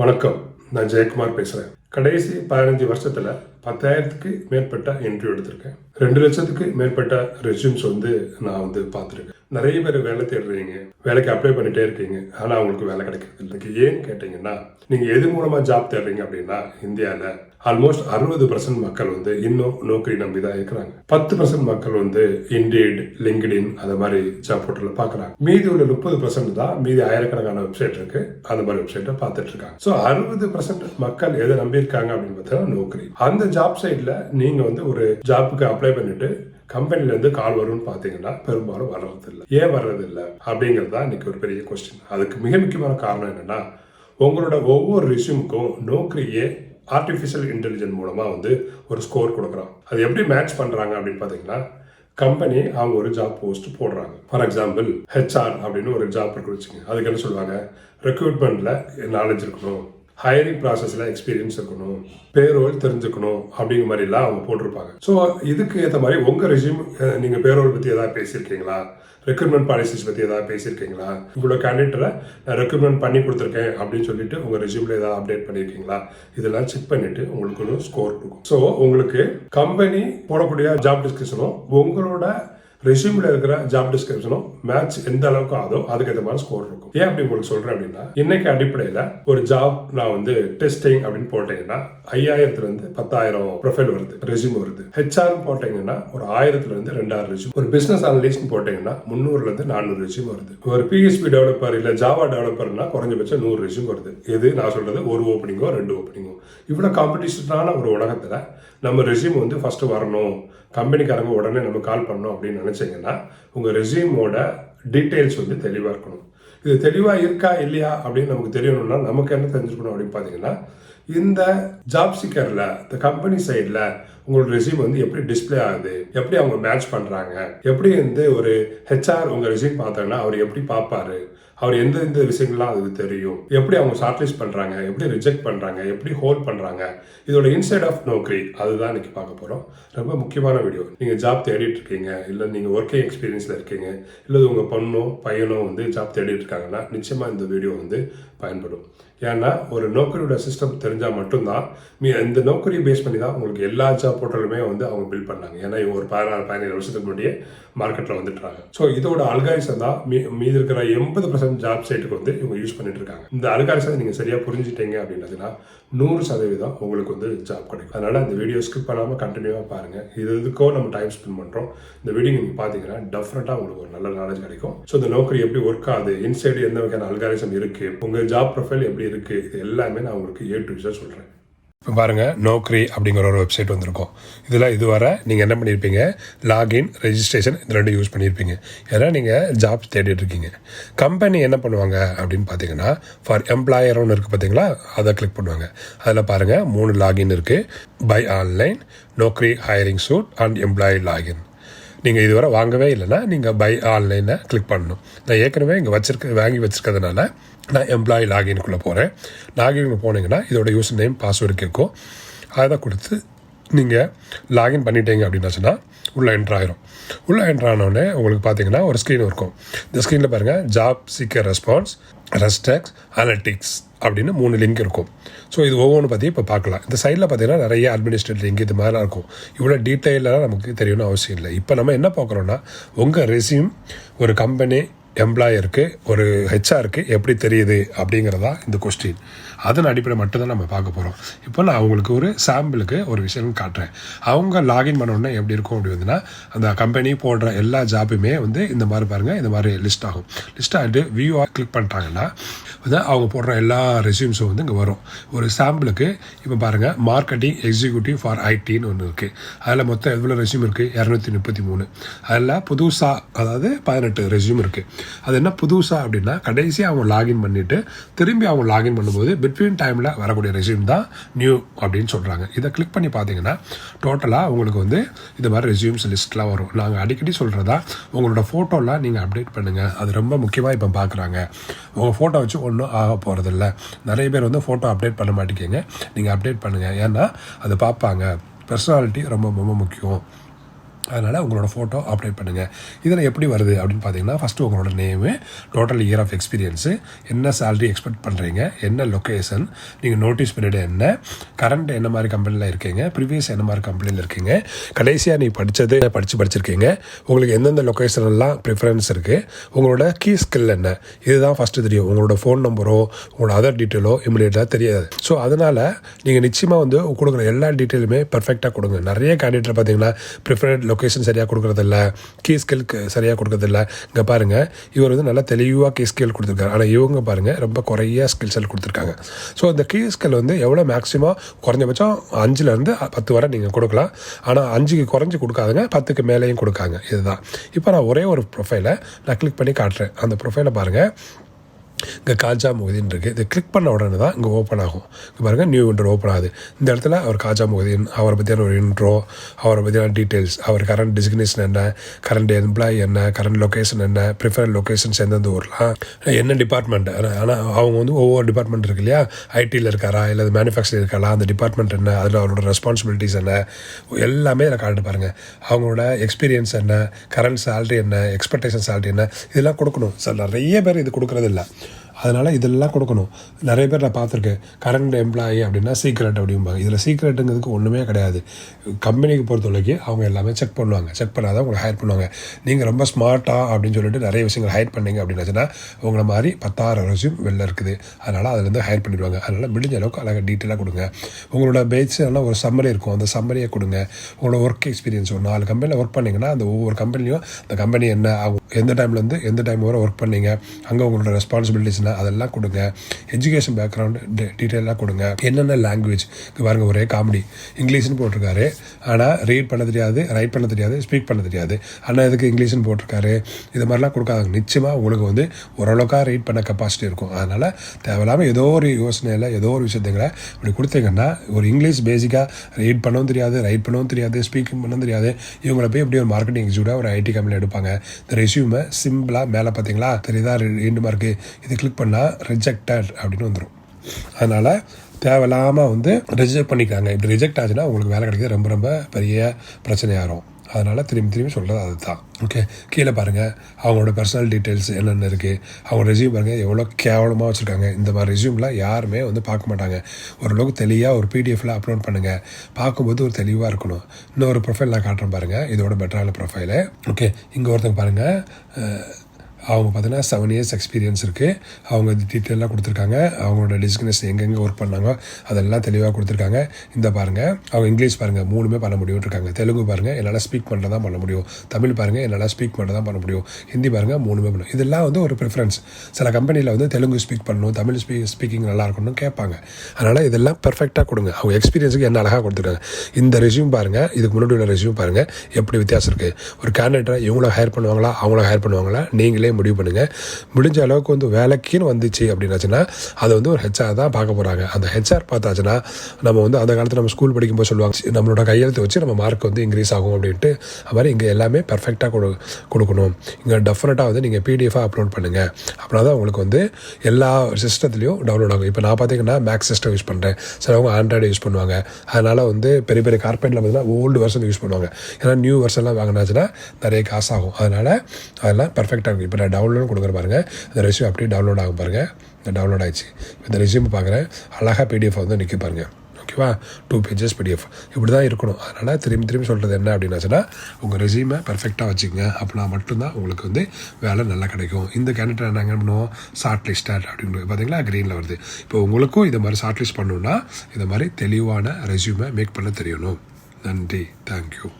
வணக்கம். நான் ஜெயக்குமார் பேசுகிறேன் கடைசி பதினஞ்சு வருஷத்தில் பத்தாயிரத்துக்கு மேற்பட்ட இன்டர்வியூ எடுத்திருக்கேன். ரெண்டு லட்சத்துக்கு மேற்பட்ட ரெசியூம்ஸ் வந்து நான் வந்து பார்த்துருக்கேன். நிறைய பேர் வேலை தேடுறீங்க வேலைக்கு அப்ளை பண்ணிட்டே இருக்கீங்க ஆனால் அவங்களுக்கு வேலை கிடைக்கிறது இல்லை. ஏன்னு கேட்டிங்கன்னா நீங்கள் எது மூலமாக ஜாப் தேடுறீங்க அப்படின்னா இந்தியாவில் ஆல்மோஸ்ட் அறுபது பர்சன்ட் மக்கள் வந்து இன்னும் நோக்கரி நம்பி தான் இருக்கிறாங்க. பத்து பர்சன்ட் மக்கள் வந்து இண்டீட் லிங்க்டின் அந்த மாதிரி ஜாப் போர்ட்டலில் பார்க்குறாங்க மீதி உள்ள முப்பது பர்சன்ட் தான் மீதி ஆயிரக்கணக்கான வெப்சைட் இருக்கு அந்த மாதிரி வெப்சைட்டை பார்த்துட்டு இருக்காங்க. ஸோ அறுபது பர்சன்ட் மக்கள் எதை நம்பியிருக்காங்க அப்படின்னு பார்த்தா நோக்கரி. அந்த ஜாப் சைட்ல நீங்கள் வந்து ஒரு ஜாப்புக்கு அப்ளை பண்ணிட்டு கம்பெனில இருந்து கால் வரும்னு பாத்தீங்கன்னா பெரும்பாலும் வர்றதில்லை. ஏன் வர்றதில்லை? அப்படிங்கிறது தான் இன்னைக்கு ஒரு பெரிய கொஸ்டின் அதுக்கு மிக முக்கியமான காரணம் என்னன்னா உங்களோட ஒவ்வொரு ரிசியூமுக்கும் நோக்கரியே ஆர்டிஃபிஷியல் இன்டெலிஜென்ட் மூலமாக வந்து ஒரு ஸ்கோர் கொடுக்குறான். அது எப்படி மேட்ச் பண்ணுறாங்க அப்படின்னு பார்த்தீங்கன்னா கம்பெனி அவங்க ஒரு ஜாப் போஸ்ட் போடுறாங்க. ஃபார் எக்ஸாம்பிள் ஹெச்ஆர் அப்படின்னு ஒரு ஜாப் இருக்கு வச்சுங்க அதுக்கு என்ன சொல்லுவாங்க? ரெக்ரூட்மெண்ட்டில் நாலேஜ் இருக்கணும். ஹையரிங் ப்ராசஸில் எக்ஸ்பீரியன்ஸ் இருக்கணும் பேரோல் தெரிஞ்சுக்கணும் அப்படிங்கிற மாதிரிலாம் அவங்க போட்டிருப்பாங்க. ஸோ இதுக்கு ஏற்ற மாதிரி உங்கள் ரெசியூம் நீங்கள் பேரோல் பற்றி எதாவது பேசியிருக்கீங்களா? ரெக்ரூட்மெண்ட் பாலிசிஸ் பற்றி எதாவது பேசியிருக்கீங்களா? உங்களோட கேண்டிடேட்டரை நான் ரெக்ரூட்மெண்ட் பண்ணி கொடுத்துருக்கேன் அப்படின்னு சொல்லிட்டு உங்கள் ரெசியூமில் ஏதாவது அப்டேட் பண்ணியிருக்கீங்களா? இதெல்லாம் செக் பண்ணிட்டு உங்களுக்கு ஒரு ஸ்கோர் கொடுக்கும். ஸோ உங்களுக்கு கம்பெனி போடக்கூடிய ஜாப் டிஸ்கிரிப்ஷனும் உங்களோட ரெசியூமில் இருக்கிற ஜாப் டிஸ்கிரிப்ஷனும் மேட்ச் எந்த அளவுக்கு ஆதோ அதுக்கேற்ற மாதிரி ஸ்கோர் இருக்கும். ஏன் அப்படி உங்களுக்கு சொல்றேன் அப்படின்னா இன்னைக்கு அடிப்படையில் ஒரு ஜாப் நான் வந்து டெஸ்டிங் அப்படின்னு போட்டீங்கன்னா ஐயாயிரத்துல இருந்து பத்தாயிரம் ப்ரொஃபைல் வருது ரெசியூம் வருது. ஹெச்ஆர் போட்டீங்கன்னா ஒரு ஆயிரத்துல இருந்து ரெண்டாயிரம் ரெசியூம் ஒரு பிசினஸ் அனலிஸ்ட் போட்டீங்கன்னா முந்நூறுலேருந்து நானூறு ரெசியூம் வருது. ஒரு பிஹெச்பி டெவலப்பர் இல்ல ஜாவா டெவலப்பர்னா குறைஞ்சபட்சம் நூறு ரெசியூம் வருது. எது? நான் சொல்றது ஒரு ஓப்பனிங்கோ ரெண்டு ஓப்பனிங்கோ இவ்வளவு காம்படிஷனான ஒரு உலகத்துல நம்ம ரெசியூம் வந்து ஃபர்ஸ்ட் வரணும். கம்பெனிக்காரங்க உடனே நம்ம கால் பண்ணோம் அப்படின்னு நினச்சிங்கன்னா உங்கள் ரெசியூமோட டீட்டெயில்ஸ் வந்து தெளிவாக இருக்கணும். இது தெளிவாக இருக்கா இல்லையா அப்படின்னு நமக்கு தெரியணும்னா நமக்கு என்ன தெரிஞ்சுக்கணும் அப்படின்னு பார்த்தீங்கன்னா இந்த ஜாப் சீக்கரில் இந்த கம்பெனி சைடில் உங்களோட ரெசியூம் வந்து எப்படி டிஸ்ப்ளே ஆகுது எப்படி அவங்க மேட்ச் பண்ணுறாங்க எப்படி வந்து ஒரு ஹெச்ஆர் உங்கள் ரெசியூம் பார்த்தாங்கன்னா அவர் எப்படி பார்ப்பாரு அவர் எந்த எந்த விஷயங்கள்லாம் அதுக்கு தெரியும்? எப்படி அவங்க ஷார்ட்லிஸ்ட் பண்ணுறாங்க எப்படி ரிஜெக்ட் பண்ணுறாங்க எப்படி ஹோல்ட் பண்ணுறாங்க இதோட இன்சைட் ஆஃப் நோக்கரி அதுதான் இன்னைக்கு பார்க்க போகிறோம் ரொம்ப முக்கியமான வீடியோ நீங்கள் ஜாப் தேடிட்டு இருக்கீங்க இல்லை நீங்கள் ஒர்க்கிங் எக்ஸ்பீரியன்ஸில் இருக்கீங்க இல்லை உங்கள் பொண்ணோ பையனோ வந்து ஜாப் தேடிட்டு இருக்காங்கன்னா நிச்சயமாக இந்த வீடியோ வந்து பயன்படும். ஏன்னா ஒரு நோக்கரியோட சிஸ்டம் தெரிஞ்சால் மட்டும்தான் மீ இந்த நோக்கரியை பேஸ் பண்ணி தான் உங்களுக்கு எல்லா ஜாப் போர்ட்டலுமே வந்து அவங்க பில்ட் பண்ணாங்க. ஏன்னா இவங்க ஒரு பதினாறு பதினேழு வருஷத்துக்கு முன்னாடியே மார்க்கெட்டில் வந்துட்டாங்க. ஸோ இதோட அல்காரிசம் தான் மீ மீதி இருக்கிற எண்பது பர்சன்ட் ஜாப் சைட்டுக்கு வந்து இவங்க யூஸ் பண்ணிட்டு இருக்காங்க. இந்த அல்காரிசம் நீங்கள் சரியாக புரிஞ்சுட்டீங்க அப்படின்னதுன்னா நூறு சதவீதம் உங்களுக்கு வந்து ஜாப் கிடைக்கும். அதனால் இந்த வீடியோ ஸ்கிப் பண்ணாமல் கண்டினியூவாக பாருங்கள் இது இதுக்கோ நம்ம டைம் ஸ்பெண்ட் பண்ணுறோம் இந்த வீடியோ நீங்கள் பார்த்தீங்கன்னா டெஃபினட்டாக உங்களுக்கு ஒரு நல்ல நாலேஜ் கிடைக்கும். ஸோ இந்த நோக்கரி எப்படி ஒர்க் ஆகுது? இன்சைடு எந்த வகையான அல்காரிசம் இருக்குது உங்கள் ஜாப் ப்ரொஃபைல் எப்படி இருக்குது இது எல்லாமே நான் உங்களுக்கு ஏ டு விசாக சொல்கிறேன் இப்போ பாருங்கள் நோக்ரி அப்படிங்கிற ஒரு வெப்சைட் வந்திருக்கும். இதில் இதுவரை நீங்கள் என்ன பண்ணியிருப்பீங்க லாகின் ரெஜிஸ்ட்ரேஷன் இது ரெண்டும் யூஸ் பண்ணியிருப்பீங்க ஏன்னா நீங்கள் ஜாப்ஸ் தேடிட்டு இருக்கீங்க. கம்பெனி என்ன பண்ணுவாங்க அப்படின்னு பார்த்தீங்கன்னா ஃபார் எம்ப்ளாயர் ஒன்று இருக்குது பார்த்தீங்களா அதை கிளிக் பண்ணுவாங்க. அதில் பாருங்கள் மூணு லாகின் இருக்குது by online Naukri hiring suite and employee login நீங்கள் இதுவரை வாங்கவே இல்லைன்னா நீங்கள் பை ஆன்லைனை கிளிக் பண்ணணும். நான் ஏற்கனவே இங்கே வச்சிருக்க வாங்கி வச்சுருக்கிறதுனால நான் எம்ப்ளாயி லாகின்குள்ளே போகிறேன் லாகின் போனீங்கன்னா இதோட யூசர் நேம் பாஸ்வேர்டு கேட்கும் அதை கொடுத்து நீங்கள் லாகின் பண்ணிட்டீங்க அப்படின்னாச்சுன்னா உள்ளே என்ட்ரு உள்ளே என்ட்ரு ஆனோடனே உங்களுக்கு பார்த்தீங்கன்னா ஒரு ஸ்க்ரீன் இருக்கும். இந்த ஸ்க்ரீனில் பாருங்கள் job seeker response Resdex analytics அப்படின்னு மூணு லிங்க் இருக்கும். ஸோ இது ஒவ்வொன்று பற்றி இப்போ பார்க்கலாம் இந்த சைடில் பார்த்தீங்கன்னா நிறைய அட்மினிஸ்ட்ரேட் லிங்க் இது மாதிரிலாம் இருக்கும். இவ்வளோ டீட்டெயிலெலாம் நமக்கு தெரியணும்னு அவசியம் இல்லை. இப்போ நம்ம என்ன பார்க்குறோன்னா உங்கள் ரெசியூம் ஒரு கம்பெனி எம்ப்ளாயருக்கு ஒரு ஹெச்ஆருக்கு எப்படி தெரியுது அப்படிங்கிறதா இந்த கொஸ்டின் அதன் அடிப்படை மட்டும்தான் நம்ம பார்க்க போகிறோம் இப்போ நான் அவங்களுக்கு ஒரு சாம்பிளுக்கு ஒரு விஷயம் காட்டுறேன். அவங்க லாகின் பண்ணோடனே எப்படி இருக்கும் அப்படி வந்துன்னா அந்த கம்பெனி போடுற எல்லா ஜாப்புமே வந்து இந்த மாதிரி பாருங்கள் இந்த மாதிரி லிஸ்ட் ஆகும். லிஸ்ட் ஆகிட்டு வியூ கிளிக் பண்ணிட்டாங்கன்னா வந்து அவங்க போடுற எல்லா ரெசியூம்ஸும் வந்து இங்கே வரும். ஒரு சாம்பிளுக்கு இப்போ பாருங்கள் மார்க்கெட்டிங் எக்ஸிக்யூட்டிவ் ஃபார் ஐடின்னு ஒன்று இருக்குது அதில் மொத்தம் எவ்வளோ ரெசியூம் இருக்குது இரநூத்தி முப்பத்தி மூணு. அதில் புதுசாக அதாவது பதினெட்டு ரெசியூம் இருக்குது அது என்ன புதுசாக அப்படின்னா கடைசியாக அவங்க லாகின் பண்ணிவிட்டு திரும்பி அவங்க லாகின் பண்ணும்போது பிட்வீன் டைமில் வரக்கூடிய ரெசியூம் தான் நியூ அப்படின்னு சொல்கிறாங்க இதை கிளிக் பண்ணி பார்த்தீங்கன்னா டோட்டலாக உங்களுக்கு வந்து இந்த மாதிரி ரெசியூம்ஸ் லிஸ்ட்லாம் வரும். நாங்கள் அடிக்கடி சொல்கிறதா உங்களோட ஃபோட்டோலாம் நீங்கள் அப்டேட் பண்ணுங்கள் அது ரொம்ப முக்கியமாக இப்போ பார்க்குறாங்க உங்கள் ஃபோட்டோ வச்சு ஒன்றும் ஆக போகிறதில்ல நிறைய பேர் வந்து ஃபோட்டோ அப்டேட் பண்ண மாட்டேங்க நீங்கள் அப்டேட் பண்ணுங்கள் ஏன்னா அதை பார்ப்பாங்க. பர்சனாலிட்டி ரொம்ப ரொம்ப முக்கியம். அதனால் உங்களோட ஃபோட்டோ அப்டேட் பண்ணுங்கள் இதில் எப்படி வருது அப்படின்னு பார்த்தீங்கன்னா ஃபஸ்ட்டு உங்களோட name total year of experience என்ன சேலரி எக்ஸ்பெக்ட் பண்ணுறீங்க என்ன லொக்கேஷன் நீங்கள் நோட்டீஸ் பீரியட் என்ன கரண்ட் என்ன மாதிரி கம்பெனியில் இருக்கீங்க ப்ரீவியஸ் என்ன மாதிரி கம்பெனியில் இருக்கீங்க கடைசியாக நீ படித்தது படித்து படிச்சிருக்கீங்க உங்களுக்கு எந்தெந்த லொக்கேஷன்லாம் ப்ரிஃபரன்ஸ் இருக்குது உங்களோட கீ ஸ்கில் என்ன இதுதான் ஃபஸ்ட்டு தெரியும் உங்களோட ஃபோன் நம்பரோ உங்களோட அதர் டீட்டெயிலோ இமிடியேட்டாக தெரியாது. ஸோ அதனால் நீங்கள் நிச்சயமாக வந்து கொடுக்குற எல்லா டீட்டெயிலுமே பர்ஃபெக்டாக கொடுங்க. நிறைய கேண்டிடேட் பார்த்தீங்கன்னா ப்ரிஃபரட் லொக்கேஷன் சரியாக கொடுக்குறதில்ல. கீ ஸ்கில்க்கு சரியாக கொடுக்குறதில்ல. இங்கே பாருங்கள் இவர் வந்து நல்லா தெளிவாக கீ ஸ்கில் கொடுத்துருக்காரு. ஆனால் இவங்க பாருங்கள் ரொம்ப குறைய ஸ்கில்ஸ் எல்லாம் கொடுத்துருக்காங்க. ஸோ இந்த கீ ஸ்கில் வந்து எவ்வளோ மேக்ஸிமம் குறைஞ்சபட்சம் அஞ்சுலேருந்து பத்து வரை நீங்கள் கொடுக்கலாம். ஆனால் அஞ்சுக்கு குறைஞ்சி கொடுக்காதுங்க பத்துக்கு மேலேயும் கொடுக்காங்க. இதுதான். இப்போ நான் ஒரே ஒரு ப்ரொஃபைலை நான் கிளிக் பண்ணி காட்டுறேன். அந்த ப்ரொஃபைலை பாருங்கள் இங்கே காஜா முகதீன் இருக்குது இது கிளிக் பண்ண உடனே தான் இங்கே ஓப்பன் ஆகும். இங்கே பாருங்கள் நியூ இன்ட்ரோ ஓப்பன் ஆகுது. இந்த இடத்துல அவர் காஜா முகதீன் அவரை பற்றியான ஒரு இன்ட்ரோ அவரை பற்றியான டீட்டெயில்ஸ் அவர் கரண்ட் டிசிக்னேஷன் என்ன கரண்ட் எம்ப்ளாயி என்ன கரண்ட் லொக்கேஷன் என்ன ப்ரிஃபர் லொக்கேஷன்ஸ் எந்தெந்த ஊர்லாம் என்ன டிபார்ட்மெண்ட் ஆனால் அவங்க வந்து ஒவ்வொரு டிபார்ட்மெண்ட் இருக்கு இல்லையா? ஐடியில் இருக்காரா இல்லை மேனுஃபேக்சரிங் இருக்காரா அந்த டிபார்ட்மெண்ட் என்ன அதில் அவரோட ரெஸ்பான்சிபிலிட்டிஸ் என்ன எல்லாமே இதில் காட்டு பாருங்கள் அவங்களோட எக்ஸ்பீரியன்ஸ் என்ன கரண்ட் சேலரி என்ன எக்ஸ்பெக்டேஷன் சேலரி என்ன இதெல்லாம் கொடுக்கணும். சார் நிறைய பேர் இது கொடுக்குறது இல்லை அதனால் இதெல்லாம் கொடுக்கணும். நிறைய பேர் நான் பார்த்துருக்கேன். கரண்ட் எம்ப்ளாயி அப்படின்னா சீக்ரெட் அப்படிம்பாங்க. இதில் சீக்ரெட்டுங்கிறதுக்கு ஒன்றுமே கிடையாது. கம்பெனிக்கு பொறுத்த வரைக்கும் அவங்க எல்லாமே செக் பண்ணுவாங்க. செக் பண்ணாதான் உங்களை ஹையர் பண்ணுவாங்க. நீங்கள் ரொம்ப ஸ்மார்ட்டாக அப்படின்னு சொல்லிட்டு நிறைய விஷயங்கள் ஹையர் பண்ணீங்க அப்படின்னாச்சுன்னா உங்களை மாதிரி பத்தாயிரம் ரெஸ்யூம் வெளில இருக்குது. அதனால் அதுலேருந்து ஹையர் பண்ணிடுவாங்க. அதனால் முடிஞ்ச அளவுக்கு அழகாக டீட்டெயிலாக கொடுங்க. உங்களோட பேஸ் எல்லாம் ஒரு சம்மரி இருக்கும். அந்த சம்மரியை கொடுங்க. உங்களோட ஒர்க் எக்ஸ்பீரியன்ஸ் ஒரு நாலு கம்பெனியில் ஒர்க் பண்ணிங்கன்னா அந்த ஒவ்வொரு கம்பெனிலையும் அந்த கம்பெனி என்ன ஆகும் எந்த டைம்லேருந்து எந்த டைம் வரை ஒர்க் பண்ணீங்க? அங்கே உங்களோட ரெஸ்பான்சிபிலிட்டிஸ் அதெல்லாம் கொடுங்க. எஜுகேஷன் பேக்ரவுண்டு டீட்டெயிலாக கொடுங்க. என்னென்ன லாங்குவேஜ் பாருங்கள் ஒரே காமெடி இங்கிலீஷ்னு போட்டிருக்காரு. ஆனால் ரீட் பண்ண தெரியாது ரைட் பண்ண தெரியாது ஸ்பீக் பண்ண தெரியாது. ஆனால் இதுக்கு இங்கிலீஷ்னு போட்டிருக்காரு? இது மாதிரிலாம் கொடுக்காதாங்க. நிச்சயமாக உங்களுக்கு வந்து ஓரளவுக்காக ரீட் பண்ண கெப்பாசிட்டி இருக்கும். அதனால் தேவையில்லாமல் ஏதோ ஒரு யோசனையில் ஏதோ ஒரு விஷயத்துங்களை இப்படி கொடுத்தீங்கன்னா ஒரு இங்கிலீஷ் பேசிக்காக ரீட் பண்ணவும் தெரியாது ரைட் பண்ணவும் தெரியாது ஸ்பீக்கிங் பண்ணவும் தெரியாது. இவங்களை போய் எப்படி ஒரு மார்க்கெட்டிங் எக்ஸிக்யூட்டிவ் ஒரு ஐடி கம்பெனியில் எடுப்பாங்க. இந்த ரெசியூமை சிம்பிளாக மேலே பார்த்தீங்களா தெரியுதா? ரெண்டு மார்க்கு இது கிளிக் பண்ணால் ரிஜெக்டட் அப்படின்னு வந்துடும் அதனால் தேவையில்லாமல் வந்து ரிஜெக்ட் பண்ணிக்காங்க. இப்படி ரிஜெக்ட் ஆச்சுன்னா உங்களுக்கு வேலை கிடைக்கிறது ரொம்ப ரொம்ப பெரிய பிரச்சனையாகும் அதனால் திரும்பி திரும்பி சொல்கிறது அதுதான். ஓகே கீழே பாருங்கள் அவங்களோட பர்சனல் டீட்டெயில்ஸ் என்னென்ன இருக்குது அவங்க ரெசியூம் பாருங்கள் எவ்வளோ கேவலமாக வச்சுருக்காங்க. இந்த மாதிரி ரெசியூம்லாம் யாருமே வந்து பார்க்க மாட்டாங்க. ஓரளவுக்கு தெளிவாக ஒரு பிடிஎஃபில் அப்லோட் பண்ணுங்கள் பார்க்கும்போது ஒரு தெளிவாக இருக்கணும். இன்னொரு ப்ரொஃபைல் நான் காட்டுறேன் பாருங்கள் இதோட பெட்டரான ப்ரொஃபைலு ஓகே இங்கே ஒருத்தங்க பாருங்கள் அவங்க பார்த்தீங்கன்னா செவன் இயர்ஸ் எக்ஸ்பீரியன்ஸ் இருக்குது அவங்க டீட்டெயிலாக கொடுத்துருக்காங்க. அவங்களோட டெசிக்னேஷன் எங்கெங்கே ஒர்க் பண்ணாங்க அதெல்லாம் தெளிவாக கொடுத்துருக்காங்க. இந்த பாருங்கள் அவங்க இங்கிலீஷ் பாருங்கள் மூணுமே பண்ண முடியும் இருக்காங்க தெலுங்கு பாருங்கள் என்னால் ஸ்பீக் பண்ணுறது தான் பண்ண முடியும். தமிழ் பாருங்கள் என்னால் ஸ்பீக் பண்ணுறது தான் பண்ண முடியும். ஹிந்தி பாருங்கள் மூணுமே பண்ணும் இதெல்லாம் வந்து ஒரு ப்ரிஃபரன்ஸ் சில கம்பெனியில் வந்து தெலுங்கு ஸ்பீக் பண்ணணும் தமிழ் ஸ்பீ ஸ்பீக்கிங் நல்லா இருக்கணும்னு கேட்பாங்க. அதனால் இதெல்லாம் பெர்ஃபெக்டாக கொடுங்க. அவங்க எக்ஸ்பீரியன்ஸுக்கு என்ன அழகாக கொடுத்துருக்காங்க. இந்த ரெசியூம் பாருங்கள் இதுக்கு முன்னாடி உள்ள ரெசியூம் பாருங்கள் எப்படி வித்தியாசம் இருக்குது ஒரு கேண்டிடேட்டை இவங்கள ஹையர் பண்ணுவாங்களா அவங்கள ஹையர் பண்ணுவாங்களா நீங்களே முடிவு பண்ணுங்கள் முடிஞ்ச அளவுக்கு வந்து வேலைக்குன்னு வந்துச்சு அப்படின்னாச்சுன்னா அதை வந்து ஒரு ஹெச்ஆர் தான் பார்க்க போகிறாங்க அந்த ஹெச்ஆர் பார்த்தாச்சுன்னா நம்ம வந்து அந்த காலத்தில் நம்ம ஸ்கூல் படிக்கும்போது சொல்லுவாங்க நம்மளோட கையெழுத்து வச்சு நம்ம மார்க் வந்து இன்க்ரீஸ் ஆகும் அப்படின்ட்டு. அது மாதிரி இங்கே எல்லாமே பர்ஃபெக்டாக கொடு கொடுக்கணும். இங்கே டெஃபினட்டாக வந்து நீங்கள் பிடிஎஃபாக அப்லோட் பண்ணுங்கள் அப்படின்னா தான் உங்களுக்கு வந்து எல்லா சிஸ்டத்துலேயும் டவுன்லோட் ஆகும். இப்போ நான் பார்த்தீங்கன்னா மேக்ஸ் சிஸ்டம் யூஸ் பண்ணுறேன் சிலவங்க ஆண்ட்ராய்டு யூஸ் பண்ணுவாங்க. அதனால் வந்து பெரிய பெரிய கார்பெட்டில் பார்த்தீங்கன்னா ஓல்டு வெர்ஷன் யூஸ் பண்ணுவாங்க. ஏன்னா நியூ வெர்ஷன்லாம் வாங்கினாச்சுன்னா நிறைய காசு ஆகும். அதனால் அதெல்லாம் பர்ஃபெக்டாக இருக்கும் இப்போ டவுன்லோட் கொடுக்குற பாருங்கள் இந்த ரெசியூம் அப்படியே டவுன்லோட் ஆகும் பாருங்கள் இந்த டவுன்லோட் ஆயிடுச்சு. இந்த ரெசியூம் பார்க்குறேன். அழகாக பிடிஎஃப் வந்து நிற்க பாருங்கள் ஓகேவா டூ பேஜஸ் பிடிஎஃப் இப்படி தான் இருக்கணும். அதனால் திரும்பி திரும்பி சொல்கிறது என்ன அப்படின்னாச்சுன்னா உங்கள் ரெசியூமை பர்ஃபெக்டாக வச்சுக்கோங்க. அப்படின்னா மட்டும்தான் உங்களுக்கு வந்து வேலை நல்லா கிடைக்கும். இந்த கேண்டிடேட் என்ன பண்ணுவோம்? ஷார்ட் லிஸ்டட் அப்படின்னு பார்த்தீங்களா க்ரீனில் வருது. இப்போ உங்களுக்கும் இதை மாதிரி ஷார்ட் லிஸ்ட் பண்ணணுன்னா இந்த மாதிரி தெளிவான ரெசியூமை மேக் பண்ண தெரியணும். நன்றி. தேங்க்யூ